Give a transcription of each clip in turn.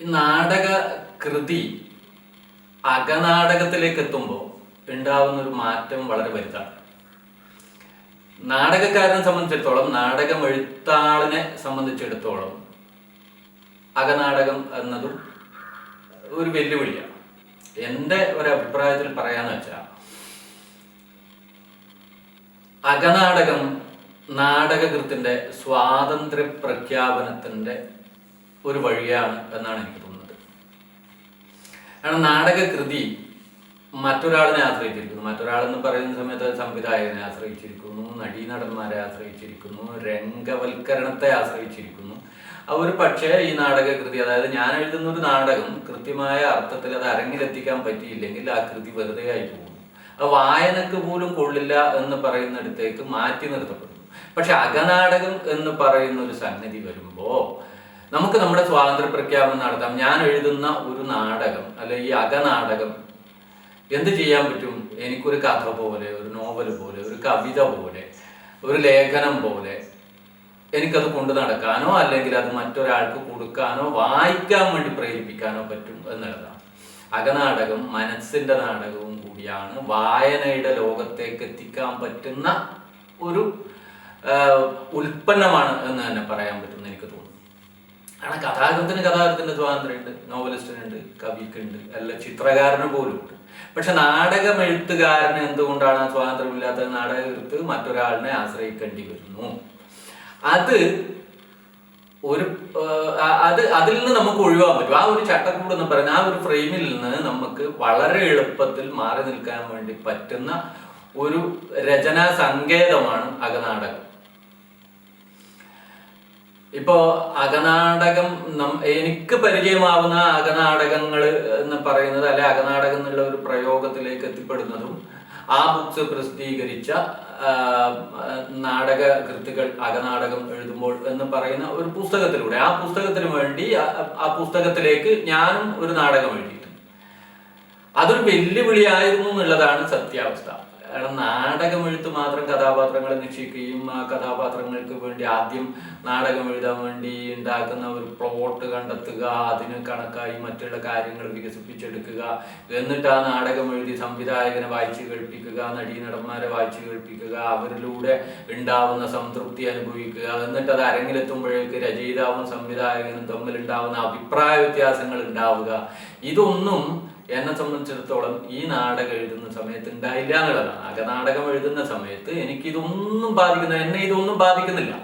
നാടക കൃതി അകനാടകത്തിലേക്ക് എത്തുമ്പോൾ ഉണ്ടാവുന്ന ഒരു മാറ്റം വളരെ വലുതാണ്. നാടകക്കാരനെ സംബന്ധിച്ചിടത്തോളം നാടകം എഴുത്താളിനെ സംബന്ധിച്ചിടത്തോളം അകനാടകം എന്നതും ഒരു വെല്ലുവിളിയാണ്. എന്റെ ഒരു അഭിപ്രായത്തിൽ പറയാന്ന് വെച്ചാൽ അകനാടകം നാടകകൃത്തിന്റെ സ്വാതന്ത്ര്യ പ്രഖ്യാപനത്തിന്റെ ഒരു വഴിയാണ് എന്നാണ് എനിക്ക് തോന്നുന്നത്. കാരണം നാടകകൃതി മറ്റൊരാളിനെ ആശ്രയിച്ചിരിക്കുന്നു. മറ്റൊരാളെന്ന് പറയുന്ന സമയത്ത് സംവിധായകനെ ആശ്രയിച്ചിരിക്കുന്നു നടീനടന്മാരെ ആശ്രയിച്ചിരിക്കുന്നു രംഗവൽക്കരണത്തെ ആശ്രയിച്ചിരിക്കുന്നു. അവർ പക്ഷേ ഈ നാടകകൃതി അതായത് ഞാൻ എഴുതുന്ന ഒരു നാടകം കൃത്യമായ അർത്ഥത്തിൽ അത് അരങ്ങിലെത്തിക്കാൻ പറ്റിയില്ലെങ്കിൽ ആ കൃതി വെറുതെ ആയി പോകുന്നു. അത് വായനക്ക് പോലും കൊള്ളില്ല എന്ന് പറയുന്നിടത്തേക്ക് മാറ്റി നിർത്തപ്പെടുന്നു. പക്ഷെ അകനാടകം എന്ന് പറയുന്ന ഒരു സംഗതി വരുമ്പോ നമുക്ക് നമ്മുടെ സ്വാതന്ത്ര്യ പ്രഖ്യാപനം നടത്താം. ഞാൻ എഴുതുന്ന ഒരു നാടകം അല്ലെ ഈ അകനാടകം എന്ത് ചെയ്യാൻ പറ്റും? എനിക്കൊരു കഥ പോലെ ഒരു നോവൽ പോലെ ഒരു കവിത പോലെ ഒരു ലേഖനം പോലെ എനിക്കത് കൊണ്ടു നടക്കാനോ അല്ലെങ്കിൽ അത് മറ്റൊരാൾക്ക് കൊടുക്കാനോ വായിക്കാൻ വേണ്ടി പ്രേരിപ്പിക്കാനോ പറ്റും എന്നുള്ളതാണ്. അകനാടകം മനസ്സിന്റെ നാടകവും കൂടിയാണ്. വായനയുടെ ലോകത്തേക്ക് എത്തിക്കാൻ പറ്റുന്ന ഒരു ഉൽപ്പന്നമാണ് എന്ന് തന്നെ പറയാൻ പറ്റുമെന്ന് എനിക്ക് തോന്നുന്നു. കാരണം കഥാകൃത്തിന് കഥാകൃത്തിന്റെ സ്വാതന്ത്ര്യമുണ്ട് നോവലിസ്റ്റിനുണ്ട് കവിക്കുണ്ട് അല്ല ചിത്രകാരന് പോലും ഉണ്ട്. പക്ഷെ നാടകം എഴുത്തുകാരന് എന്തുകൊണ്ടാണ് ആ നാടക എഴുത്ത് മറ്റൊരാളിനെ ആശ്രയിക്കേണ്ടി വരുന്നു. അത് ഒരു അത് അതിൽ നിന്ന് നമുക്ക് ഒഴിവാൻ പറ്റും. ആ ഒരു ചട്ടക്കൂട് എന്ന് പറയുന്ന ആ ഒരു ഫ്രെയിമിൽ നിന്ന് നമുക്ക് വളരെ എളുപ്പത്തിൽ മാറി നിൽക്കാൻ വേണ്ടി പറ്റുന്ന ഒരു രചനാ സങ്കേതമാണ് അകനാടകം. ഇപ്പോ അകനാടകം എനിക്ക് പരിചയമാവുന്ന അകനാടകങ്ങൾ എന്ന് പറയുന്നത് അല്ലെ അകനാടകം എന്നുള്ള ഒരു പ്രയോഗത്തിലേക്ക് എത്തിപ്പെടുന്നതും ആ ബുക്സ് പ്രസിദ്ധീകരിച്ച നാടക കൃതികൾ അകനാടകം എഴുതുമ്പോൾ എന്ന് പറയുന്ന ഒരു പുസ്തകത്തിലൂടെ. ആ പുസ്തകത്തിന് വേണ്ടി ആ പുസ്തകത്തിലേക്ക് ഞാനും ഒരു നാടകം എഴുതിയിട്ടുണ്ട്. അതൊരു വെല്ലുവിളിയായിരുന്നു എന്നുള്ളതാണ് സത്യാവസ്ഥ. കാരണം നാടകം എഴുത്ത് മാത്രം കഥാപാത്രങ്ങളെ നിക്ഷിക്കുകയും ആ കഥാപാത്രങ്ങൾക്ക് വേണ്ടി ആദ്യം നാടകം എഴുതാൻ വേണ്ടി ഉണ്ടാക്കുന്ന ഒരു പ്ലോട്ട് കണ്ടെത്തുക അതിന് കണക്കായി മറ്റുള്ള കാര്യങ്ങൾ വികസിപ്പിച്ചെടുക്കുക എന്നിട്ട് ആ നാടകം എഴുതി സംവിധായകനെ വായിച്ച് കേൾപ്പിക്കുക നടീനടന്മാരെ വായിച്ച് കേൾപ്പിക്കുക അവരിലൂടെ ഉണ്ടാവുന്ന സംതൃപ്തി അനുഭവിക്കുക എന്നിട്ട് അത് അരങ്ങിലെത്തുമ്പോഴേക്ക് രചയിതാവും സംവിധായകനും തമ്മിലുണ്ടാവുന്ന അഭിപ്രായ വ്യത്യാസങ്ങൾ ഉണ്ടാവുക. ഇതൊന്നും എന്നെ സംബന്ധിച്ചിടത്തോളം ഈ നാടകം എഴുതുന്ന സമയത്ത് ഉണ്ടായില്ല എന്നുള്ളതാണ്. അകനാടകം എഴുതുന്ന സമയത്ത് എനിക്ക് ഇതൊന്നും ബാധിക്കുന്ന എന്നെ ഇതൊന്നും ബാധിക്കുന്നില്ല.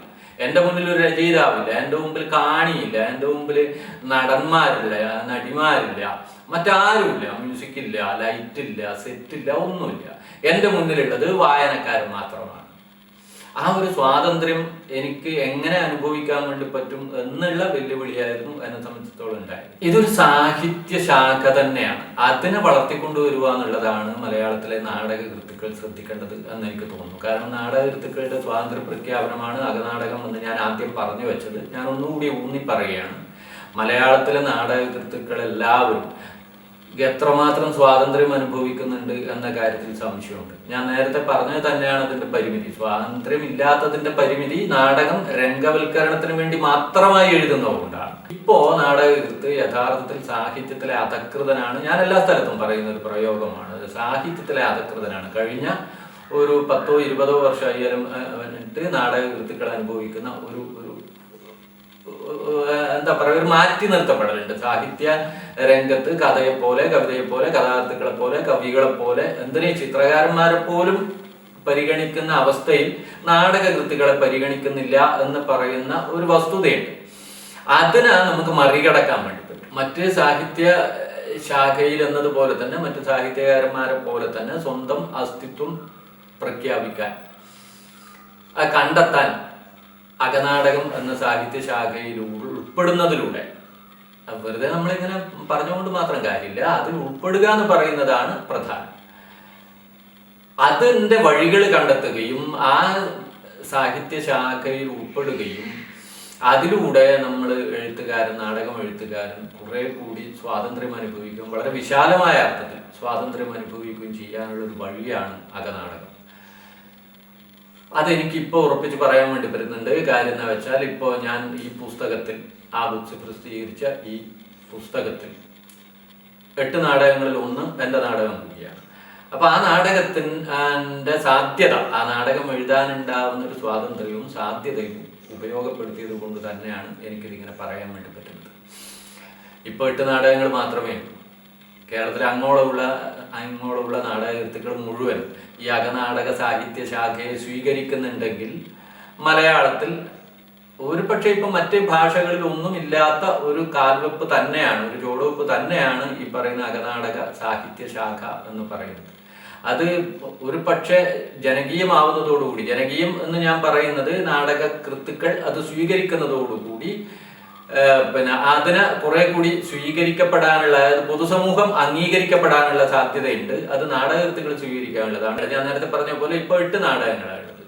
എന്റെ മുന്നിൽ ഒരു രചയിതാവില്ല എന്റെ മുമ്പിൽ കാണിയില്ല എന്റെ മുമ്പിൽ നടന്മാരില്ല നടിമാരില്ല മറ്റാരുമില്ല. മ്യൂസിക് ഇല്ല ലൈറ്റ് ഇല്ല സെറ്റ് ഇല്ല ഒന്നുമില്ല. എന്റെ മുന്നിലുള്ളത് വായനക്കാരൻ മാത്രമാണ്. ആ ഒരു സ്വാതന്ത്ര്യം എനിക്ക് എങ്ങനെ അനുഭവിക്കാൻ വേണ്ടി പറ്റും എന്നുള്ള വെല്ലുവിളിയായിരുന്നു എന്നെ സംബന്ധിച്ചിടത്തോളം ഉണ്ടായത്. ഇതൊരു സാഹിത്യ ശാഖ തന്നെയാണ്. അതിനെ വളർത്തിക്കൊണ്ടുവരിക എന്നുള്ളതാണ് മലയാളത്തിലെ നാടക കൃത്തുക്കൾ ശ്രദ്ധിക്കേണ്ടത് എന്ന് എനിക്ക് തോന്നുന്നു. കാരണം നാടക കൃത്തുക്കളുടെ സ്വാതന്ത്ര്യ പ്രഖ്യാപനമാണ് അകനാടകം എന്ന് ഞാൻ ആദ്യം പറഞ്ഞു വെച്ചത്. ഞാൻ ഒന്നുകൂടി ഊന്നി പറയുകയാണ്. മലയാളത്തിലെ നാടക കൃത്തുക്കൾ എല്ലാവരും എത്രമാത്രം സ്വാതന്ത്ര്യം അനുഭവിക്കുന്നുണ്ട് എന്ന കാര്യത്തിൽ സംശയമുണ്ട്. ഞാൻ നേരത്തെ പറഞ്ഞത് തന്നെയാണ് അതിന്റെ പരിമിതി. സ്വാതന്ത്ര്യം ഇല്ലാത്തതിന്റെ പരിമിതി നാടകം രംഗവൽക്കരണത്തിന് വേണ്ടി മാത്രമായി എഴുതുന്നതുകൊണ്ടാണ്. ഇപ്പോ നാടകകൃത്ത് യഥാർത്ഥത്തിൽ സാഹിത്യത്തിലെ അധകൃതനാണ്. ഞാൻ എല്ലാ സ്ഥലത്തും പറയുന്ന ഒരു പ്രയോഗമാണ്. സാഹിത്യത്തിലെ അധകൃതനാണ്. കഴിഞ്ഞ ഒരു പത്തോ ഇരുപതോ വർഷമായാലും നാടകകൃത്തുക്കൾ അനുഭവിക്കുന്ന ഒരു ഒരു എന്താ പറയുക ഒരു മാറ്റി നിർത്തപ്പെടലുണ്ട്. സാഹിത്യ രംഗത്ത് കഥയെ പോലെ കവിതയെ പോലെ കഥാകൃത്തുക്കളെ പോലെ കവികളെ പോലെ എന്തിനേ ചിത്രകാരന്മാരെ പോലും പരിഗണിക്കുന്ന അവസ്ഥയിൽ നാടകകൃത്തുക്കളെ പരിഗണിക്കുന്നില്ല എന്ന് പറയുന്ന ഒരു വസ്തുതയുണ്ട്. അതിനെ നമുക്ക് മറികടക്കാൻ വേണ്ടി പറ്റും. മറ്റ് സാഹിത്യ ശാഖയിൽ എന്നതുപോലെ തന്നെ മറ്റു സാഹിത്യകാരന്മാരെ പോലെ തന്നെ സ്വന്തം അസ്തിത്വം പ്രഖ്യാപിക്കാൻ കണ്ടെത്താൻ അകനാടകം എന്ന സാഹിത്യ ശാഖയിൽ ഉൾപ്പെടുന്നതിലൂടെ. വെറുതെ നമ്മളിങ്ങനെ പറഞ്ഞുകൊണ്ട് മാത്രം കാര്യമില്ല. അതിൽ ഉൾപ്പെടുക എന്ന് പറയുന്നതാണ് പ്രധാനം. അതിന്റെ വഴികൾ കണ്ടെത്തുകയും ആ സാഹിത്യശാഖയിൽ ഉൾപ്പെടുകയും അതിലൂടെ നമ്മൾ എഴുത്തുകാരൻ നാടകം എഴുത്തുകാരൻ കുറെ കൂടി സ്വാതന്ത്ര്യം അനുഭവിക്കും വളരെ വിശാലമായ അർത്ഥത്തിൽ സ്വാതന്ത്ര്യം അനുഭവിക്കുകയും ചെയ്യാനുള്ള ഒരു വഴിയാണ് അകനാടകം. അതെനിക്കിപ്പോൾ ഉറപ്പിച്ച് പറയാൻ വേണ്ടി വരുന്നുണ്ട് കാര്യം എന്ന് വെച്ചാൽ ഇപ്പോൾ ഞാൻ ഈ പുസ്തകത്തിൽ ആ ബുക്സ് പ്രസിദ്ധീകരിച്ച ഈ പുസ്തകത്തിൽ. എട്ട് നാടകങ്ങളിൽ ഒന്ന് എന്റെ നാടകം കൂടിയാണ്. അപ്പൊ ആ നാടകത്തിന്റെ സാധ്യത ആ നാടകം എഴുതാനുണ്ടാവുന്ന ഒരു സ്വാതന്ത്ര്യവും സാധ്യതയും ഉപയോഗപ്പെടുത്തിയത് കൊണ്ട് തന്നെയാണ് എനിക്കിതിങ്ങനെ പറയാൻ വേണ്ടി പറ്റുന്നത്. ഇപ്പോൾ എട്ട് നാടകങ്ങൾ മാത്രമേ കേരളത്തിലെ അങ്ങോളമുള്ള അങ്ങോളമുള്ള നാടകകൃത്തുക്കൾ മുഴുവൻ ഈ അകനാടക സാഹിത്യ ശാഖയെ സ്വീകരിക്കുന്നുണ്ടെങ്കിൽ മലയാളത്തിൽ ഒരു പക്ഷേ ഇപ്പം മറ്റ് ഭാഷകളിൽ ഒന്നും ഇല്ലാത്ത ഒരു കാൽവെപ്പ് തന്നെയാണ് ഒരു ചുവടുവെപ്പ് തന്നെയാണ് ഈ പറയുന്ന അകനാടക സാഹിത്യ ശാഖ എന്ന് പറയുന്നത്. അത് ഒരു പക്ഷേ ജനകീയമാവുന്നതോടുകൂടി ജനകീയം എന്ന് ഞാൻ പറയുന്നത് നാടക കൃത്തുക്കൾ അത് സ്വീകരിക്കുന്നതോടുകൂടി പിന്നെ അതിന് കുറെ കൂടി സ്വീകരിക്കപ്പെടാനുള്ള അതായത് പൊതുസമൂഹം അംഗീകരിക്കപ്പെടാനുള്ള സാധ്യതയുണ്ട്. അത് നാടകകൃത്തുക്കൾ സ്വീകരിക്കാനുള്ളതാണ്. ഞാൻ നേരത്തെ പറഞ്ഞ പോലെ ഇപ്പൊ എട്ട് നാടകങ്ങളാണുള്ളത്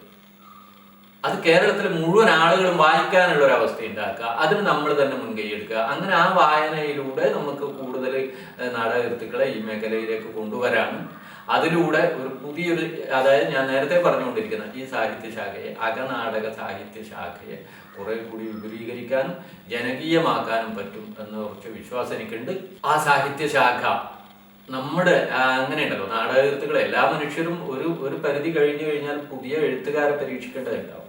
അത് കേരളത്തിലെ മുഴുവൻ ആളുകളും വായിക്കാനുള്ള ഒരു അവസ്ഥ ഉണ്ടാക്കുക. അതിന് നമ്മൾ തന്നെ മുൻകൈ എടുക്കുക. അങ്ങനെ ആ വായനയിലൂടെ നമുക്ക് കൂടുതൽ ഏഹ്, നാടകകൃത്തുക്കളെ ഈ മേഖലയിലേക്ക് കൊണ്ടുവരാനും അതിലൂടെ ഒരു പുതിയൊരു അതായത് ഞാൻ നേരത്തെ പറഞ്ഞുകൊണ്ടിരിക്കുന്ന ഈ സാഹിത്യശാഖയെ അകനാടക സാഹിത്യ ശാഖയെ കുറെ കൂടി വിപുലീകരിക്കാനും ജനകീയമാക്കാനും പറ്റും എന്ന് കുറച്ച് വിശ്വാസം എനിക്കുണ്ട്. ആ സാഹിത്യശാഖ നമ്മുടെ അങ്ങനെയുണ്ടല്ലോ. നാടകകൃത്തുകൾ എല്ലാ മനുഷ്യരും ഒരു ഒരു പരിധി കഴിഞ്ഞു കഴിഞ്ഞാൽ പുതിയ എഴുത്തുകാരെ പരീക്ഷിക്കേണ്ടതുണ്ടാവും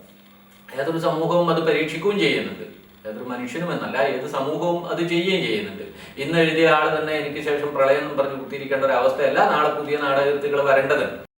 ഏതൊരു സമൂഹവും അത് പരീക്ഷിക്കുകയും ചെയ്യുന്നുണ്ട്. ഏതൊരു മനുഷ്യനും എന്നല്ല ഏത് സമൂഹവും അത് ചെയ്യുകയും ചെയ്യുന്നുണ്ട്. ഇന്ന് എഴുതിയ ആൾ തന്നെ എനിക്ക് ശേഷം പ്രളയം എന്ന് പറഞ്ഞ് കുത്തിയിരിക്കേണ്ട ഒരു അവസ്ഥയല്ല. നാളെ പുതിയ നാടകത്തുകൾ വരേണ്ടതുണ്ട്.